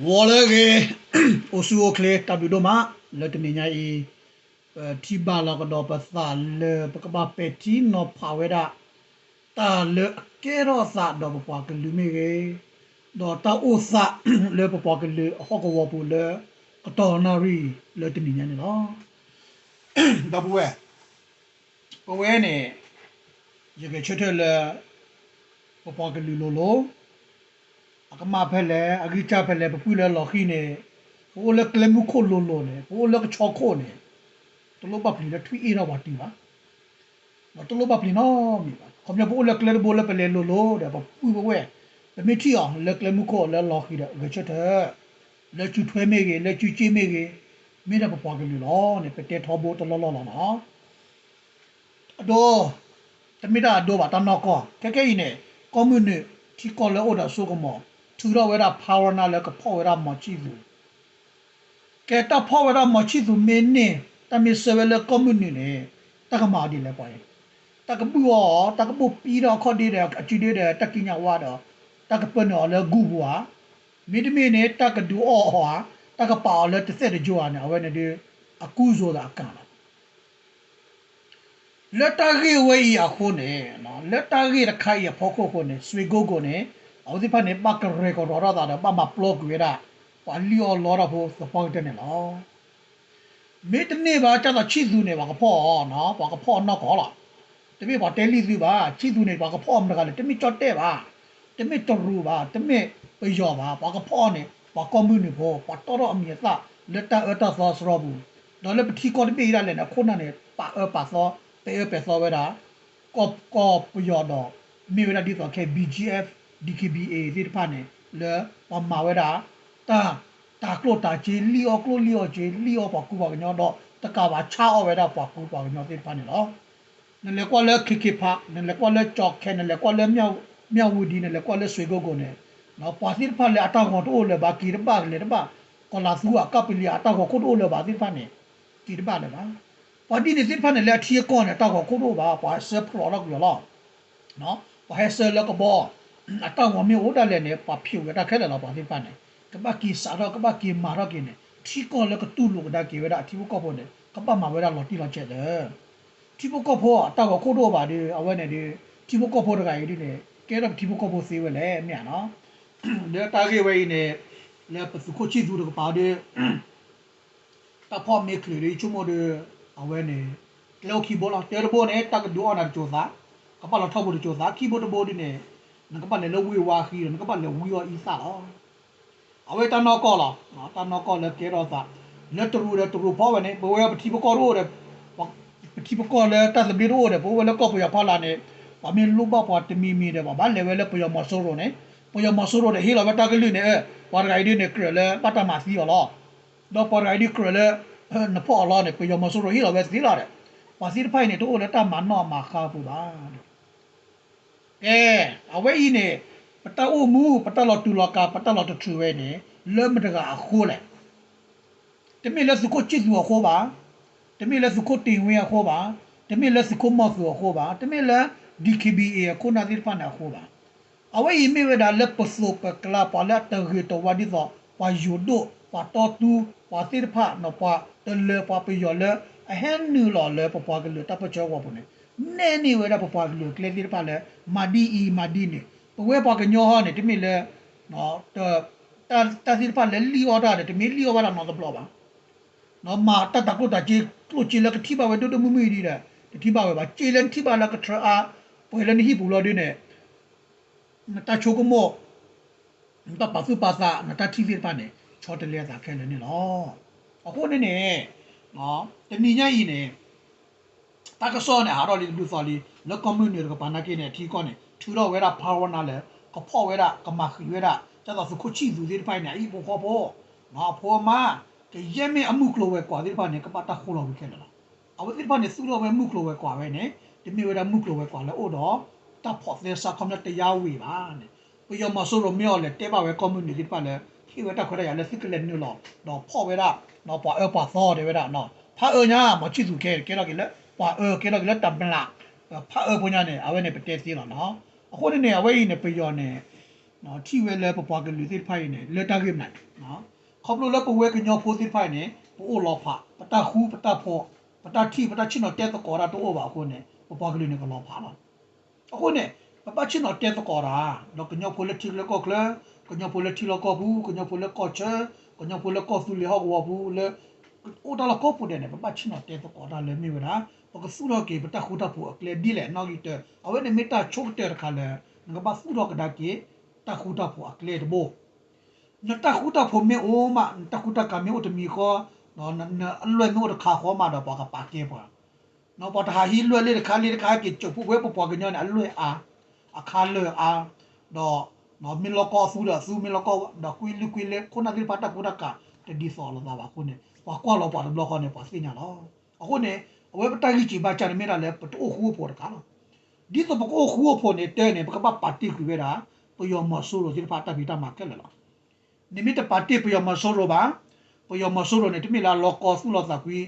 ဝေါ်လေကေအိုဆူအိုကလေတဘီဒိုမာလက်တနေညာဤတီဘာလောကတော့ပသလေပကပပက်တီနောဖာဝေဒတာလေကေရောစာတော့ပပကလူမီကေတော့တာအိုစာလေပပကလူဟောကဝပူလေကတော်နာရီလက်တနေညာနေနော်ဒါဘဝဘဝနဲ့ရက ချွတ်လေပပကလူလိုလို akama phele agicha phele pupule lokhi ne bo le klemu kho lo lo ne bo le cho kho ne to lo bapli le thui era wa ti ba ma to lo bapli no mi ba khom ne bo le klem bo le pele lo lo de ba pu bo we le mi ti ong le klemu kho le lokhi de ge chet le chu thwe me ge le chu chi me ge mi da pa pa ge lo ne pe te tho bo to lo lo lo no ado တမိတာအတော့ပါတနောကောကဲကဲနေကွန်မြူနတီတီကောလေအော်ဒါဆိုကမော သူတော့ဝဲတာ power နာလည်းကဖော်ဝဲတာမချီဘူးကဲတဖော်ဝဲတာမချီဘူးမင်းနေတမီဆဝဲလေ community နေတကမာဒီလည်းပေါ့တကပူရောတကပူပြီးတော့ခေါ်ဒီတယ်အချီဒီတယ်တကိညာဝါတော့တကပနော်လည်းဂူဘွာမိဒမီနေတကဒူအော်ဟွာတကပါလည်းတစ်ဆက်တကြွားနေအဝဲနေဒီအကူဆိုတာအကန်လက်တကြီးဝဲရခုနေနော်လက်တကြီးရခိုင်ရဖို့ခုခုနေဆွေကိုကိုနေ အော်ဒီဖာနေပတ်ကရေကောရတာပမပလော့ကွေရာပါလီယောလောရဖို့စပေါက်တဲ့နေလားမေတနေပါကြတော့ချီသူနေပါကဖော့နော်ပါကဖော့တော့ကောလားတမိပါတဲလီသူပါချီသူနေပါကဖော့မတကလေတမိကြော့တဲ့ပါတမိတော်ရူပါတမိပယောပါပါကဖော့နေပါကွန်မြူနီဖို့ပါတော်တော့အမြတ်လက်တအတသောစရဘူးတော့လေပတိကောတပိရလဲနခုနနေပါအပါသောတေပသောဝဲတာကော့ကော့ပယောတော့မိဝရဒီတော့ KBGF DKBA ဒီတဖာနေလေပမာဝဲတာတာတာကလိုတာဂျီလီယောကလိုလီယောဂျီလီယောပကူပါညောတော့တကဘာချာအော်ဝဲတာပကူပါညောဒီတဖာနေလောနလေကွာလေခိခိဖာနလေကွာလေကြောက်ခဲနလေကွာလေမြောက်မြောက်ဝူဒီနလေကွာလေဆွေကိုကိုနေနော်ပါတိတဖာလေအတောက်ကိုတိုးလေဘာကီရပါလေတပါကောလာသူအကပလီအတောက်ကိုကိုတိုးလေဘာတိတဖာနေကီရပါလေပါပါတိနေတိတဖာနေလေထီကောနေတောက်ကိုကိုတိုးပါပါဆက်ဖလော်လောက်ရလောနော်ပါဟဲဆဲလကဘောအတောင်ဝမေဝဒလည်းနေပဖြူရတာခဲလည်းပါသိပါနေကပကီစာတော့ကပကီမာတော့ကင်းနေထီကောလည်းကတူလို့ဒါကေဝဒအထီဘကောဖို့နေကပမာဝဒလော်တီလော်ချက် တယ်ထီဘကောဖို့အတောင်ကိုတော့ပါဒီအဝဲနေဒီထီဘကောဖို့တကရည်ဒီနေကဲတော့ထီဘကောဖို့သေးဝဲလေမြန်နော်လေတာကေဝဲနေလေပစုကိုချီသူတော့ပါဒီတဖော်မေကလေးချုံမဒအဝဲနေလောက်ခီဘောလာတဲဘောနေတကဒူအနာချိုသာကပလာထောက်ဖို့ချိုသာခီဘောတဘောဒီနေနကပတ်လေလဝေဝါခီနကပတ်လေဝီယောဤစာလောအဝေတနောကောလောနော်တနောကောလေကေရောစာလက်တရူလက်တရူဘောဝနေ ဘဝပတိပကောရိုတဲ့ပတိပကောလေတသဘီရိုတဲ့ဘဝလေကောပယဖလာနေဘာမင်းလူဘပွားတမီမီတဲ့ဘာလေဝဲလေပယမဆိုးရိုနေပယမဆိုးရိုတဲ့ဟီလာဘတာကလူနေပါရိုင်ဒီနေကရလေပတမစီယောလောတော့ပါရိုင်ဒီကရလေနပေါ်လာနေပယမဆိုးရိုဟီလာဝဲစီလာတဲ့ပါစီဖိုင်နေတော့လေတမနောမှာခါပူပါ ကဲအဝဲဤနေပတအုမူပတလောတူလောကပတလောတထူဝဲနေလဲမတကအခုလေတမီလဲစကိုချစ်သူခေါ်ပါတမီလဲစကိုတင်ဝဲခေါ်ပါတမီလဲစကိုမော့သူခေါ်ပါတမီလဲ DKBA ကိုနာဒီဖာနာခေါ်ပါအဝဲဤမေဝဒါလက်ပစုပကလာပါလာတဂီတဝဒီသောပါယူဒိုပါတော်တူပါတိဖာနပါတလေပါပယောလေအဟန်နူလောလေပပကလေတပချောဝပနေ နဲနေဝဲတာပပကလေကလေတိဖာလေမာဒီအီမာဒီနေပဝဲပကညောဟနေတမိလေနော်တတာတာတိဖာလေလီအော်ဒါတမိလီအော်ဘာနော်တဘလောပါနော်မာတတကုတជីကလုချီလကတိပါဝဲတိုတမမီဒီတဲ့တိပါဝဲပါချီလန်တိပါလကထရာပွဲလန်ဟီပူလောဒီနေနတာချိုကမောနတာပါစုပါစာနတာတီဗီပါနေချောတလေသာခဲလေနေလောအခုနေနေနော်တဏိညာကြီးနေ တကစောနေဟာတော့လူစောလီလကွန်မြူနီကဘာနာကိနေထီကောနေထူတော့ဝဲတာဘာဝနာလေကဖော့ဝဲတာကမခီဝဲတာကျတော့စခုချီသူဒီဖိုင်နေအီဘောခေါ်ဖို့နော်ဖော်မကရဲမေအမှုကလိုဝဲကွာဒီဖိုင်နေကပတ်တာခိုးလို့ခဲတယ်လားအဝဒီဖိုင်နေစူလို့ဝဲမှုကလိုဝဲကွာဝဲနေဒီမီဝဲတာမှုကလိုဝဲကွာလေအိုတော့တပ်ဖော့တဲ့စာကွန်တဲ့တရားဝေပါနေပြရမဆိုးလို့မြော်လေတဲပါဝဲကွန်မြူနီဒီဖိုင်လေခိဝဲတာခွဲရလေစစ်ကလက်နူလောတော့ဖော့ဝဲတာနော်ပါအပါသောတယ်ဝဲတာနော်ဖာအညာမချီသူခဲကဲတော့ကလေ ပါအကဲတော့ကလေတပလာဖာအပညာနေအဝဲနေပတဲစီလောနော်အခုနေအဝဲနေပယောနေနော်ထိဝဲလဲပပွားကလူတိဖိုင်နေလက်တာကိမနိုင်နော်ခေါပလိုလဲပဝဲကညောဖိုတိဖိုင်နေပိုလောဖာပတခူပတဖောပတထိပတချင်တော့တဲတကောရာတော့ပါခုနေပပွားကလူနေကလောဖာလားအခုနေပပချင်တော့တဲတကောရာတော့ကညောဖိုလက်ထိလဲကောကလကညောဖိုလက်ထိလကောဘူးကညောဖိုလက်ကောချေကညောဖိုလက်ကောသူလေဟောဝဘူးလေအိုတလကောပူတယ်ပပချင်တော့တဲတကောရာလဲမြေဝရာ ပကဆူတော့ကေပတခူတဖို့အကလေဒီလေနော်ဂီတအဝဲနေမီတာချုပ်တဲ့ခါလဲငါပါဆူတော့ကဒါကေတခူတဖို့အကလေတဘောနတခူတဖို့မေအိုမတခူတကမေအိုတမီခေါ်နော်နအလွယ်မျိုးတခါခေါ်မှာတော့ပါကပါကေပါနော်ပေါ်တဟာဟီလွယ်လေခါလေခါကေချုပ်ဖို့ဝဲပေါ်ပေါ်ကညောင်းအလွယ်အားအခါလွယ်အားတော့နော်မီလောကောဆူရဆူမီလောကောတော့ကွီလူကွီလေခုနဒီပါတကူတကတဒီဆောလာပါခုနေပါကွာလောပါဘလောကောနေပါစညာလောအခုနေအ ဝဲပတိုင်ကြီးပါချာနေမရလဲပတိုခူပေါ်တကားလောဒီတော့ပကိုခူပေါ်နေတဲနေပကပပါတီကူဝဲတာပယောမဆိုလိုဒီပါတာဗီတာမာကဲလေလောနိမိတပါတီပယောမဆိုလိုပါပယောမဆိုလိုနေတမီလာလောကောဆူလောသာကွီ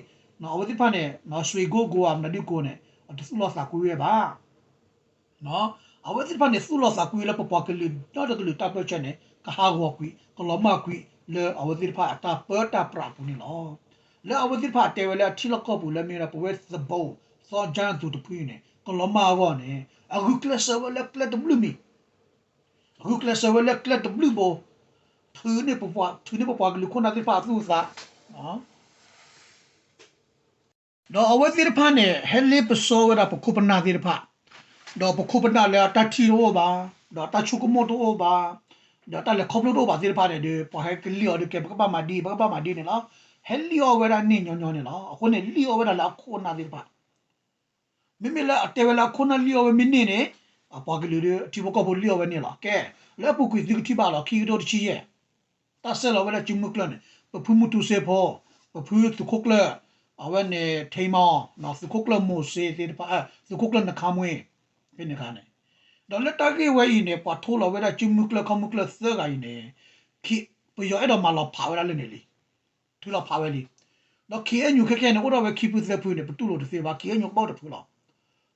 နော်အဝဲဒီဖာနေနော်ရွှေကိုကိုအမနဒီကိုနေအတဆူလောသာကွီဝဲပါနော်အဝဲဒီဖာနေဆူလောသာကွီလဲပပကလီတော့တကလီတပ်ပချနေကဟာဂောကွီကလောမကွီလေအဝဲဒီဖာအတာပတ်တာပရာပူနီလော လဲအဝဒီဖာတဲဝဲလာထီလကောပူလဲမီရာပဝဲသဘောစောဂျန်တူတပူနေကလမာဝနေအခုကလဆဝလဲကလတ်ဘလူမီအခုကလဆဝလဲကလတ်ဘလူဘောထူနေပပွားထူနေပပွားကလူခုနာဒီဖာသူစာနော်တော့အဝဒီဖာနေဟဲလီပစောဝရပခုပနာဒီဖာတော့ပခုပနာလဲတတီရောပါတော့တချုကမိုတိုပါတော့တလဲခေါပလို့တော့ပါဒီဖာနေဒီပဟဲကလီော်ဒီကေပကပမာဒီပကပမာဒီနေလား ဟဲလီယိုဝဲတာနေညောညောနေလားအခုနေလီယိုဝဲတာလာခိုနာဒီပါမိမိလာအတဲဝဲလာခိုနာလီယိုဝဲမင်းနေနေအပါကလူတွေအတီဘကဘလီယိုဝဲနေလားကဲလဲပုကွေဒီတီပါလားခီတိုတချီရဲ့တဆဲလာဝဲတာချင်မကလနေပဖူမတူစေဖောပဖူသူခုကလအဝဲနေထိမောနော်သူခုကလမိုစေတေပါသူခုကလနခမွေပြနေခါနေတော့လက်တကေဝဲဤနေပါထိုးလာဝဲတာချင်မကလခမကလသဲကိုင်းနေခိပယောအဲ့တော့မလာဖာဝဲလာနေလေ ထူလာဖာဝဲလီတော့ခေအညူခက်ခဲနေဥတော်ပဲခိပုသဖူနေပတူလို့တစေပါခေအညူပေါ့တဖူလား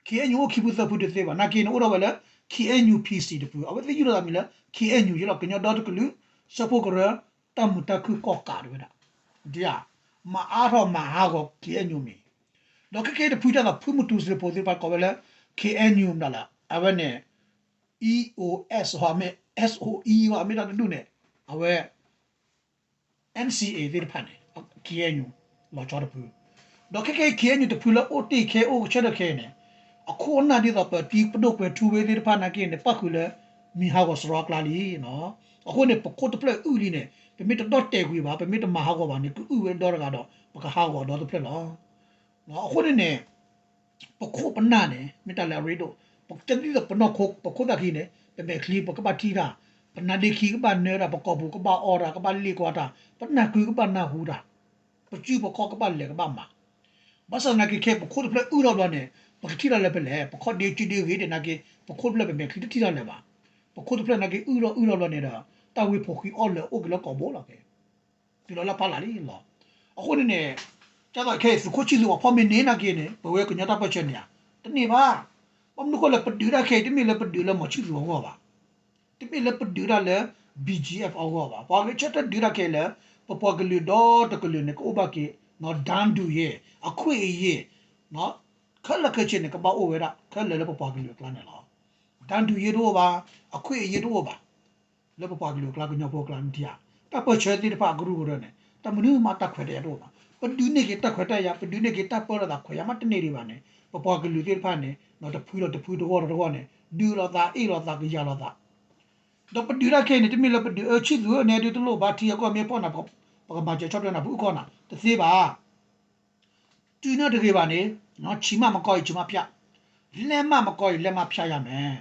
ခေအညူခိပုသဖူတစေပါနာကေနေဥတော်ပဲလေခေအညူ PC တဖူအဝသိယူလာမီလားခေအညူရတော့ကညတော့ကလူစပိုကရတမတခုကောကာရဝဒဒီယာမအားတော့မဟာကိုခေအညူမီတော့ခက်ခဲတဖူတာကဖူမတူစပိုစီပါကောပဲလေခေအညူမလားအဝနဲ့ EOS ဟောမေ SOE ဟောမေတာတူနေအဝဲ NCA ဒီဖာနေ KNU လောချောတပူတော့ခဲခဲ KNU တပူလော OTKO ချက်တခဲနေအခုနာဒီတော့ပတီပဒုတ်ပဲထူဝေးဒီဖာနာကိနေပတ်ခုလေမီဟာကိုစရောကလာလီနော်အခုနေပကုတ်ပလက်ဥလီနေပမီတော့တဲကွေပါပမီတမဟာကောပါနေဥဝဲတော့ကတော့ပကဟာကောတော့ပလက်လောနော်အခုနေပခုပနာနေမီတလာရီဒိုပကတိတော့ပနခုပခုတခိနေပမေခလီပကပတီရာပနာဒီခိကပနေရာပကောဘူးကပအော်ရာကပလီကွာတာပနာကူကပနာဟူတာ ပကျူပခောကပလေကပမာဘာစနာကိခေပခုတ်ဖလက်ဥရောတော့နေပကတိရလည်းပဲလေပခော့ဒီချီဒီဝေးတဲ့နာကိပခုတ်ဖလက်ပဲမေခလီတီရလည်းပါပခုတ်ဖလက်နာကိဥရောဥရောတော့နေတာတာဝေဖို့ခီအော်လေအိုကလကောဘောလာကေဒီလိုလာပါလာလီလောအခုနေကျတော့ခေစခုချီလူအဖော်မနေနာကိနေဘဝကညတာပတ်ချက်နေတနေပါဘုံနကိုလည်းပဒူရခေတမီလည်းပဒူလည်းမချီလူဟောပါတမီလည်းပဒူရလည်း BGF အောဟောပါဘာလို့ချက်တဒူရခေလည်း ပပကလူတော့တကလူနေကိုဘကေနော်ဒန်ဒူရဲ့အခွေရဲ့နော်ခက်လကချင်းကပအိုဝဲရခက်လဲလပပကလူကလနဲ့လားဒန်ဒူရဲ့တော့ပါအခွေရဲ့တော့ပါလပပကလူကလကညောပေါ်ကလန်တီယာတပချဲတိတပဂရုရနဲ့တမနုမတခွဲတဲ့တော့ပါပဒူနေကတခွဲတဲ့ရပဒူနေကတပေါ်တာခွဲရမတနေရပါနဲ့ပပကလူတိဖာနဲ့နော်တဖူးတော့တဖူးတော့တော့နဲ့ဒူတော့တာအေတော့တာကြရတော့တာတော့ပဒူရခဲနေတမီလပဒူအချစ်သူအနေတူလို့ဘာတီကောမြေပေါ်နာပေါ့ ပကမာချေချော့ပြနာဘူးခေါနာတသေးပါတူနတကေပါနေနော်ချီမမကောက်ချီမဖြတ်လက်မမကောက်လက်မဖြတ်ရမယ်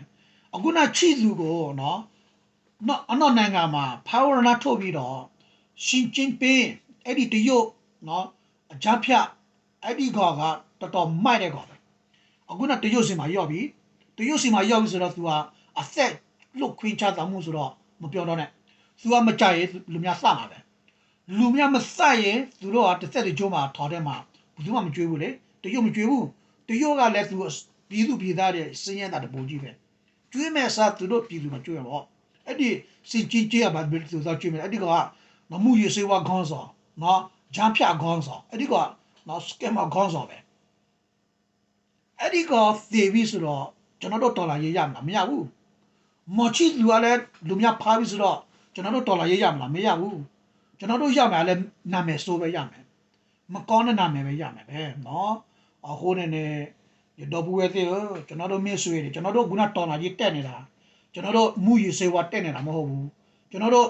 အခုနချီသူကိုနော်နော်အနော်နိုင်ငံမှာဖာဝရနာထုတ်ပြီးတော့ရှင်ချင်းပင်းအဲ့ဒီတရုတ်နော်အကြဖြတ်အဲ့ဒီခေါ်ကတော်တော်မိုက်တဲ့ခေါ်ပဲအခုနတရုတ်စင်မှာရောက်ပြီတရုတ်စင်မှာရောက်ပြီဆိုတော့ तू ကအသက်လုတ်ခွင်းချတာမှုဆိုတော့မပြောတော့နဲ့ तू ကမကြိုက်ရင်လူများစမှာပဲ လူများမစရင်သူတို့ကတစ်ဆက်တကြိုးမှာထော်တဲ့မှာဘယ်သူမှမကြွေးဘူးလေတရုတ်မကြွေးဘူးတရုတ်ကလည်းသူပြည်သူပြည်သားတွေစင်းရဲတာတပူကြီးပဲကျွေးမဲ့စားသူတို့ပြည်သူမကြွေးတော့အဲ့ဒီစီကြီးကြီးရပါဘယ်သူသောကြည့်မယ်အဲ့ဒီကနော်မှုရစေဝါခေါင်းဆောင်နော်ဂျမ်းဖြတ်ခေါင်းဆောင်အဲ့ဒီကနော်စကင်မာခေါင်းဆောင်ပဲအဲ့ဒီကသေပြီဆိုတော့ကျွန်တော်တို့ဒေါ်လာရေးရမလားမရဘူးမချီလူကလည်းလူများဖားပြီဆိုတော့ကျွန်တော်တို့ဒေါ်လာရေးရမလားမရဘူး ကျွန်တော်တို့ရမယ်လည်းနာမည်ဆိုးပဲရမယ်မကောင်းတဲ့နာမည်ပဲရမယ်ပဲနော်အခုနေနေရတော့ဘူးရဲ့သေးကျွန်တော်တို့မင်းဆွေတယ်ကျွန်တော်တို့ခုနတော်လာကြီးတက်နေတာကျွန်တော်တို့မူရီစေဝါတက်နေတာမဟုတ်ဘူးကျွန်တော်တို့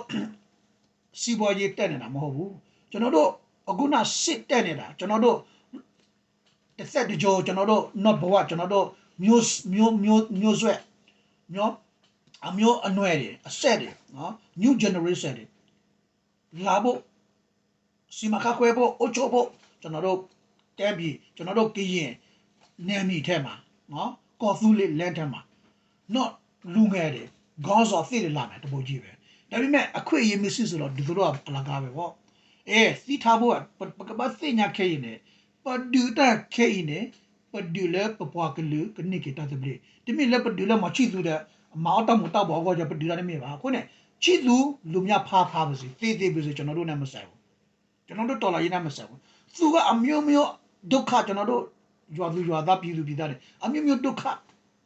စီပွားရေးတက်နေတာမဟုတ်ဘူးကျွန်တော်တို့အခုနစစ်တက်နေတာကျွန်တော်တို့တစ်ဆက်တကြောကျွန်တော်တို့ not ဘဝကျွန်တော်တို့မျိုးမျိုးမျိုးမျိုးဆွဲမျိုးအမျိုးအနွယ်တွေအဆက်တွေနော် new generation တွေ လာဖို့စီမခခွဲဖို့အချို့ဖို့ကျွန်တော်တို့တဲပြီးကျွန်တော်တို့ကရင်နယ်မြေထဲမှာနော်ကော်ဖူးလေးလန်ထဲမှာ not လူငယ်တွေခေါင်းစော်သိတယ်လာမယ်တပိုးကြီးပဲဒါပေမဲ့အခွင့်အရေးမရှိဆိုတော့ဒီလိုတော့အလကားပဲပေါ့အဲစီထားဖို့ပကပတ်သိညာခဲရင်ねပဒူတာခဲရင်ねပဒူလေပပွားကလူကနိကေတာတပလီဒီမီလေပဒူလေမချီသူတဲ့မောက်တော့မတော့ဘောကောကြပဒူတာနေမြေပါခုနဲ့ ချီသူလူမြဖားဖားပါစီသေးသေးပါစီကျွန်တော်တို့နဲ့မဆိုင်ဘူးကျွန်တော်တို့တော်လာရေးနဲ့မဆိုင်ဘူးသူကအမျိုးမျိုးဒုက္ခကျွန်တော်တို့ရွာသူရွာသားပြည်သူပြည်သားတွေအမျိုးမျိုးဒုက္ခ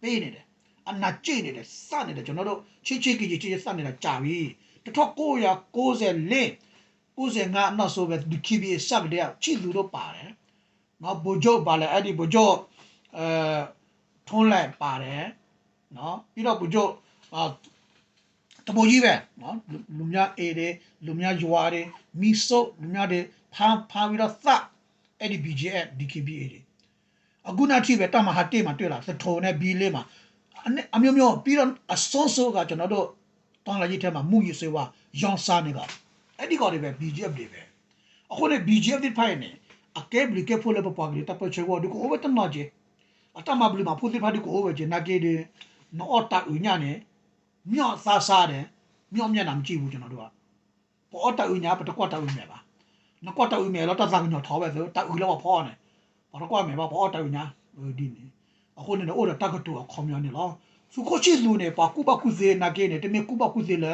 ပေးနေတယ်အနာကျိနေတယ်စနေတယ်ကျွန်တော်တို့ချစ်ချစ်ကြီးကြီးစနေတာကြာပြီ1994 95နောက်ဆိုပဲဒီခိဘီစပ်တဲ့ချစ်သူတို့ပါတယ်နော်ဘိုဂျိုပါလေအဲ့ဒီဘိုဂျိုအဲထုံးလိုက်ပါတယ်နော်ပြီးတော့ဘိုဂျိုအာ တပိုကြီးပဲနော်လူများအေးတယ်လူများရွာတယ်မီဆိုလူများတွေဖားဖားပြီးတော့သအဲ့ဒီ BGF DKBA တွေအခုနောက်ထိပဲတမဟာတေးမှာတွေ့လာသထုံနဲ့ဘီလေးမှာအမျိုးမျိုးပြီးတော့အစိုးစိုးကကျွန်တော်တို့တောင်းလာကြီးထဲမှာမှုရစေဝါရောင်စားနေကအဲ့ဒီကောင်တွေပဲ BGF တွေပဲအခုလည်း BGF တွေဖိုင်နေအကဲဘလကဖိုလပပကလေးတပ်ပချေဝဒကို over တမကြီးအတမဘလမှာဖူတိဖာဒီကို over ဂျနာကေဒီနော်တာဥညာနဲ့ မြော့စားစားတယ်မြော့မျက်နှာမကြည့်ဘူးကျွန်တော်တို့ကပေါ်တာဥညာပတကွတာဥညာပါနကွတာဥညာတော့တသကညောထောပဲဆိုတာဥလောက်ဖောနေဘာတော့ကွာမယ်ပါပေါ်တာဥညာဒီနေအခုနေတော့တက်ကတူအခေါမျောနေလားစုခိုချီလူနေပါကူပါကူစေနာကေနေတမေကူပါကူစေလာ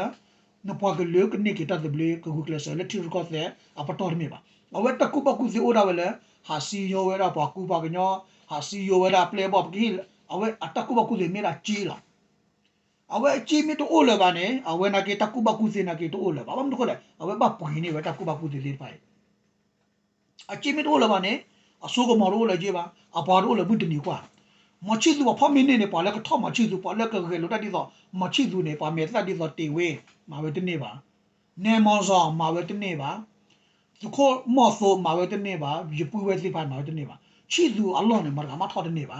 နပွားကလေကနေကတတ်ဘလေကကူကလဆလက်တီရကောတဲ့အပတော်မေပါအဝတ်တကူပါကူစီအိုဒါဝလဲဟာစီယောဝဲတာပါကူပါကညောဟာစီယောဝဲတာပလေဘော့ကီအဝတ်အတကူပါကူစီမေလာကြီးလာအဝဲကြီးမီတိုအိုလဘာနေအဝဲနာကေတကူပါကူစီနာကေတိုအိုလ ဘာဘာမတခေါ်လေအဝဲဘာပွင်းနေဝဲတကူပါကူစီလေးပိုင်အကြီးမီတိုအိုလဘာနေအဆိုးကမော်ရိုးလေကြီးပါအပါရိုးလေဘုဒ္ဓနီကွာမချီသူဖမင်းနေပါလဲကထောမချီသူပါလဲကကလောတတိသောမချီသူနေပါမေသတိသောတေဝေမာဝဲတနေပါနေမောဇောမာဝဲတနေပါသူခေါ်မောဆိုမာဝဲတနေပါရပူဝဲစီပါမာဝဲတနေပါချီသူအလောနဲ့မရမထောတနေပါ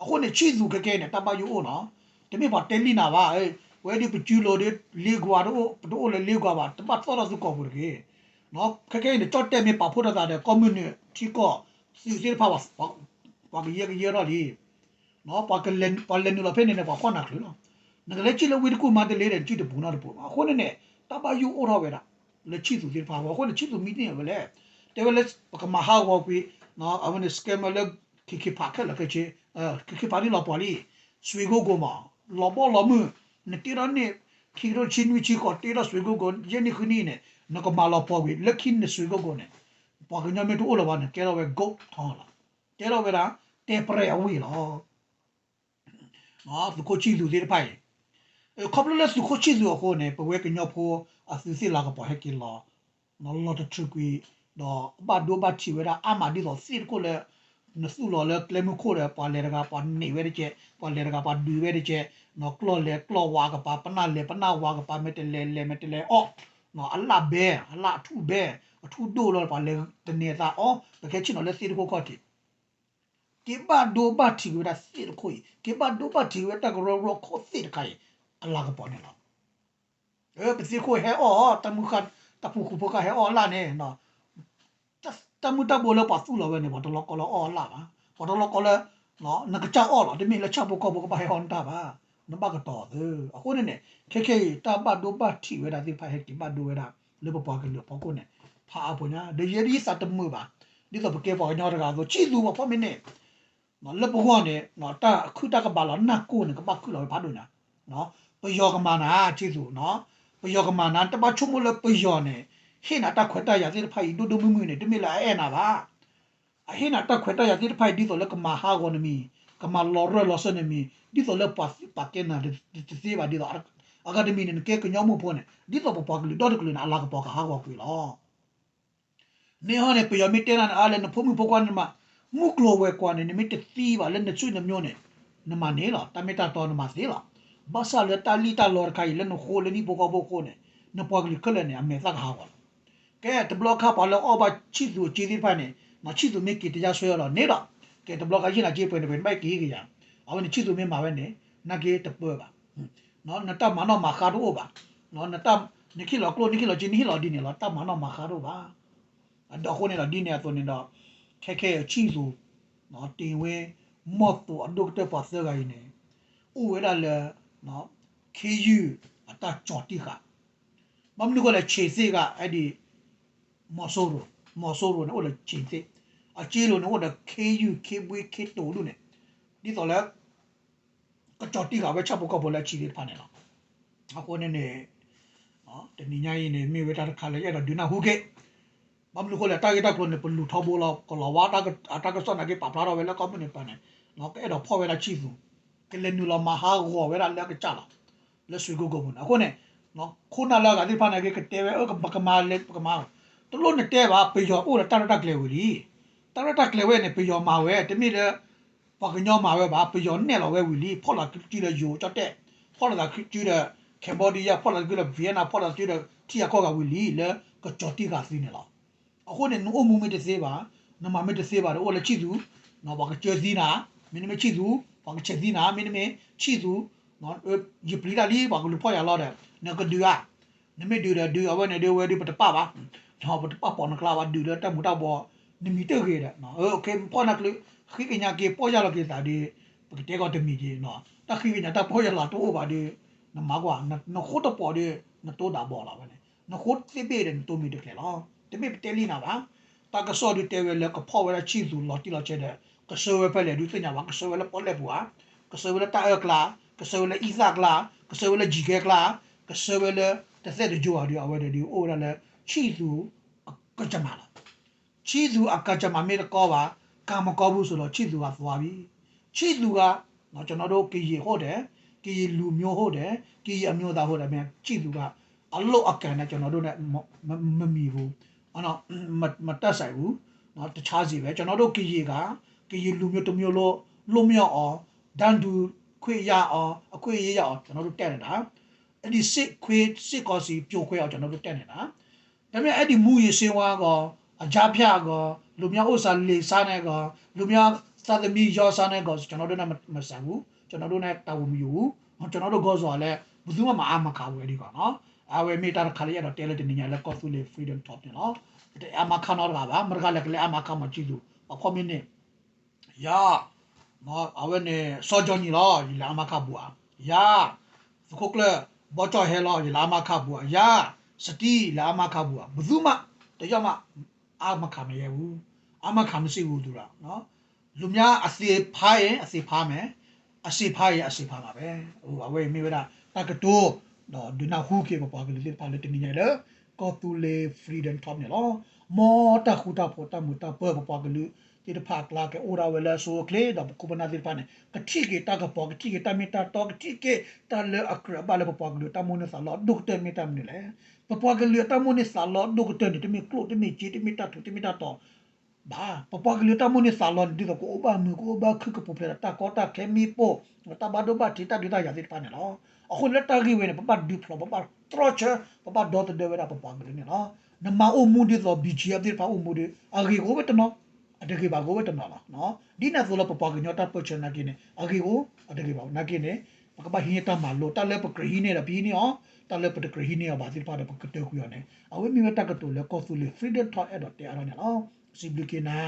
အခုနေချီသူကကဲနဲ့တပယူအိုနော် တမေပါတယ်လီနာပါအဲဝဲဒီပကျူလိုဒီလေကွာတော့တို့လေလေကွာပါတပတ်သောရစုကောဘူးကေနော်ခကဲနဲ့ကြော့တဲ့မေပါဖို့တာတဲ့ကွန်မြူနတီကောစီစီပါပါပါကရကရတော့ဒီနော်ပါကလန်ပါလန်နူလာဖဲနေပါခေါနာကလို့နကလေချီလဝီကူမာတလေတဲ့ကြည့်တဲ့ဘူးနာတော့ပေါ့အခုနေနဲ့တပယူအော်တော့ပဲလားလက်ချီသူဒီပါဘာခုနေချီသူမီတင်ပဲလေတယ်ဝလက်ပကမဟာဝကွေနော်အဝန်စကမလခိခိပါကလကချေခိခိပါလီလောပေါ်လီဆွေကိုကိုမ လောပေါ်လောမှုနတိရနေခီရိုချင်းဝီချီကိုတေရဆွေကိုကိုယနေ့ခနီနေနကမလောပေါ်ဝီလက်ခိနေဆွေကိုကိုနေပါကညမေတူအော်လဘာနေကဲတော့ပဲဂုတ်ထောလာတဲတော့ပဲလားတဲပရဲအဝေးလောနော်သူကိုချီလူလေးဖိုင်ခေါပလလက်သူကိုချီလူကိုနေပဝဲကညောဖိုအစီစီလာကပေါ်ဟက်ကီလောနော်လောတထကွီတော့ဘာဒိုဘာချီဝဲတာအမဒီတော့စီကိုလေ နစုလောလေကလမခိုရပါလေရကပါနေဝဲတဲ့ကျပါလေရကပါဒူဝဲတဲ့ကျနော်ကလောလေကလောဝါကပါပနာလေပနာဝါကပါမတလေလေမတလေအော်နော်အလာဘဲအလာထူဘဲအထူဒိုလောပါလေတနေတာအော်တကယ်ချင်တော့လေစီကိုခေါ်တီကေဘာဒိုဘာတီဝဲတာစီကိုကေဘာဒိုဘာတီဝဲတာကရောရောခေါ်စီခိုင်အလာကပေါ်နေလားเออปสิโคเฮออตะมุคันตะปูคุปกะเฮออละเนเนาะตะมุตะโบลปะสุลเวเนบ่ตะลอกอลออละบาบ่ตะ တမှုတဘောလပါစုလောပဲနေဘောတလောကလောအော်လာပါဘောတလောကလောနော်ငကကြောက်အော်လာဒီမိလက်ချဘောကဘောကပါဟွန်တာပါနဘကတော့သူအခုနေခဲခဲတပတ်ဒုပတ်ထီဝဲတာဒီဖိုင်ဟက်ဒီပတ်ဒုဝဲတာလေဘပွားကလေးပေါ့ကိုနေဖာပေါ်ညာဒီရီစတ်တမှုပါဒီတော့ဘကေပေါ်ညောတကာဆိုချီသူမဖမင်းနဲ့နော်လက်ဘွားနဲ့နော်တာအခုတကပါလာနတ်ကိုနေကပါခုလာဘာတို့နာနော်ပယောကမနာချီသူနော်ပယောကမနာတပတ်ချုံမလို့ပယောနဲ့ ဟိနာတခွတ်တရစီဖိုင်ဒူဒူမမှုနေတမီလာအဲနာပါအဟိနာတခွတ်တရစီဖိုင်ဒီတော့လကမဟာဂောနမီကမလောရလောစနမီဒီတော့လပတ်ပတ်ကနာဒီစီပါဒီတော့အကဒမီနေကေကညောမှုဖို့နေဒီတော့ပပကလူတော့ကလူနာအလာကပကဟာဂောကွေလောနေဟောနေပယောမီတဲနန်အားလည်းနဖုံမှုပကွာနမမုကလောဝဲကွာနေနမီတသီပါလည်းနချွိနမျိုးနေနမနေလားတမီတာတော်နမစေလားဘာသာလေတာလီတာလော်ခိုင်လည်းနခိုလည်းဒီဘောကဘောကိုနေနပွားကလေးကလည်းနေအမေသက်ဟာဝါ ကဲတဘလခပါလောအဘချီသူချီဒီဖာနေမချီသူမေကီတရားဆွဲရတော့နေတော့ကဲတဘလခရင်လာကြေးပွင့်တယ်ပဲကီကရအဝန်ချီသူမေမှာပဲနေနကေတပွဲပါနော်နတမနောမခါတော့ပါနော်နတနခိလောကလိုနခိလောဂျင်းဟီလောဒီနေလောတမနောမခါတော့ပါအတော့ခုနေတော့ဒီနေတော့နေတော့ခဲခဲချီသူနော်တင်ဝဲမော့တူအဒုတ်တက်ပါစဂိုင်းနေဥဝဲလာလေနော် KU အတကြော်တိခမမလူကလည်းခြေစစ်ကအဲ့ဒီ မော်ဆိုးရိုမော်ဆိုးရိုနဲ့ဟိုလည်းခြေစစ်အချေလိုနဲ့ဟိုလည်း KU KB K တူလို့နဲ့ဒီတော့လည်းကကြော်တိခပဲချက်ဖို့ကပေါ်လည်းခြေစစ်ဖာနေလားအခုနေနေနော်တနင်္ညာရီနေမြေဝဲတာခါလည်းအဲ့တော့ဒီနာဟုကေမမလူကလည်းတာဂက်တာကလို့နေပလူထောဘောလောက်ကလာဝါတာကအတာကစောနာကေပါဖလာတော့ဝဲလည်းကောင်းနေပါနေနော်အဲ့တော့ဖော်ဝဲလာချီဘူးကလည်းနူလာမဟာရောဝဲလာလက်ကကြလာလက် ဆွေကိုကိုမနာခုနဲ့နော်ခုနလာကဒီဖာနေကေကတဲဝဲကပကမာလက်ပကမာတလို့နဲ့တဲပါပေရောအိုတာတာကလေဝီတာတာကလေဝဲနဲ့ပေရောမာဝဲတမိလေပကညောမာဝဲပါပေရောနဲ့လောဝဲဝီလီဖော်လာကြည့်လေယိုကြတဲ့ဖော်လာကြည့်တဲ့ကမ်ဘောဒီးယားဖော်လာကြည့်လေဗီယက်နာဖော်လာကြည့်တဲ့တီယာကောကဝီလီလေကကြော်တီကစီနေလားအခုနဲ့နိုးမူမီတစေးပါနမမီတစေးပါတော့လေချီသူနော်ဘာကကျစီနာမင်းမချီသူဘာကချက်စီနာမင်းမချီသူနော်ယပလီလာလီဘာကလူဖော်ရလာတဲ့နကဒူယာနမေဒူရဒူအဝနဲ့ဒူဝဲဒီပတပပါ ทอปตปปอนกลาวดูแล้วแต่มุตาบอนิมิตเกดเนาะเออโอเคพอนักเลยขี้กินยาเกปอยาลเกตาดีปกติก็จะมีดีเนาะถ้าขี้กินยาถ้าปอยาลาตัวบาดีนะมากกว่านะนะโคตรปอดีนะตัวดาบอลาวะเนี่ยนะโคตรเตเบเดนตัวมีเด็กเลยเนาะเตเบเตลีนะวะตากระสอดูเตเวแล้วก็พ่อเวลาชีสูลอที่เราเจเดกระเซเวไปเลยดูสินะวะกระเซเวแล้วปอเลยบัวกระเซเวแล้วตาเอกลากระเซเวแล้วอีซากลากระเซเวแล้วจีเกกลากระเซเวแล้วแต่เสร็จจะจัวดีเอาไว้เดี๋ยวโอ้แล้ว တခြားစီပဲကျွန်တော်တို့ကီရီကကီရီလူမျိုးတစ်မျိုးလို့လွတ်မြောက်အောင်ဒန်တူခွေရအောင်အခွေရရအောင်ကျွန်တော်တို့တက်နေတာအဲ့ဒီစစ်ခွေစစ်ကောစီပြိုခွဲအောင်ကျွန်တော်တို့တက်နေတာ ဒါပေမဲ့အဲ့ဒီမူရစေဝါကအကြဖျားကလူမျိုးဥစ္စာလေးစားနေကလူမျိုးသသမီရောစားနေကကျွန်တော်တို့နဲ့မဆန်ဘူးကျွန်တော်တို့နဲ့တာဝန်မယူဘူးကျွန်တော်တို့ကောဆိုလဲဘယ်သူမှမအားမခါဘူးအဲ့ဒီကောနော်အဝေမီတာခလေးရတော့တဲလက်တင်ညာလက်ကော့ဖူလေး freedom top နော်တဲ့အမခါနော်ကပါမရကလက်ကလေးအမခါမကြည့်လို့အဖေမင်းနေယာမအဝဲနေစောဂျောနီလောဒီလာမခါဘူအာယာခုကလဘောချောဟဲလောဒီလာမခါဘူအာယာ စတီလာမခါဘူအာဘသူမှတယောက်မှအာမခါမရဘူးအမခါမရှိဘူးသူလားနော်လူများအစီဖားရင်အစီဖားမယ်အစီဖားရင်အစီဖားမှာပဲဟိုအဝဲမိဝဒတကတိုးနော်ဒနာခုကေပပါကလေးပါလေတင်နေလေကောတူလေ freedom top နေလောမောတခုတာပေါ်တာမူတာပပပါကလေးတိတဖာကလာကေအိုရာဝဲလာဆိုကလေတော့ကုပနာဒီပ ane ကတိကေတာကပေါ်ကတိကေတာမီတာတော့ကတိကေတာလေအခရဘာလေ ပပကလေးတာမုန်ဆာလောဒုကတဲမီတာမနေလေပပကလေးတာမုန်ဆာလောဒုကတဲတမီကလို့တမီချီတမီတာတူတမီတာတော့ဘာပပကလေးတာမုန်ဆာလောဒီတော့ကိုဘာမကိုဘာခကပပလာတာကောတာကေမီပိုတာဘာဒိုဘာတီတာဒီတာရဒီပ ane လောအခုလက်တကြီးဝဲပပဒူဖလပပထရချပပဒေါတဒေဝရပပကလေးနော်နမအိုမူဒီသောဘီဂျီအပ်ဒီပါအိုမူဒီအဂီကိုဘတနော်အတကေပါကိုဘတနော်လားနော်ဒီနဆိုလပပကညတာပချနာကိနေအဂီကိုအတကေပါနာကိနေပ ကပဟိနတမလို့တလည်းပကရဟိနေရပြီးနေအောင်တလည်းပတကရဟိနေရပါတိပါပကတေခုရနေအဝဲမိမတကတူလေကောဆူလေဖရီဒတ်ထော့အဲ့တော့တဲရနော်စီဘလကေနာ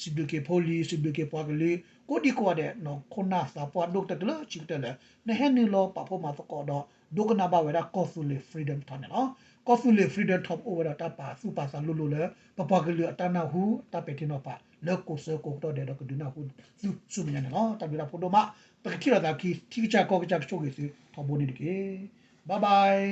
စီဘလကေပိုလီစီဘလကေပွားကလေးကိုဒီကွာတဲ့နော်ခုနာစာပွားဒုတ်တကလချစ်တယ်လေနဟဲနီလောပဖို့မှာတော့တော့ဒုကနာဘဝရကောဆူလေဖရီဒမ်ထော်နော်ကောဆူလေဖရီဒမ်ထော့အိုဝရတာပါစူပါဆာလူလူလေပပကလေးအတနာဟုတပေတင်တော့ပါလက်ကိုစကိုတော့တဲ့တော့ကဒနာခုသူစုမြင်နော်တဘီလာဖိုတိုမှာ ပကတိရတာကီတီချာကောကချာချိုကီစီထဘိုနေတကေဘိုင်ဘိုင်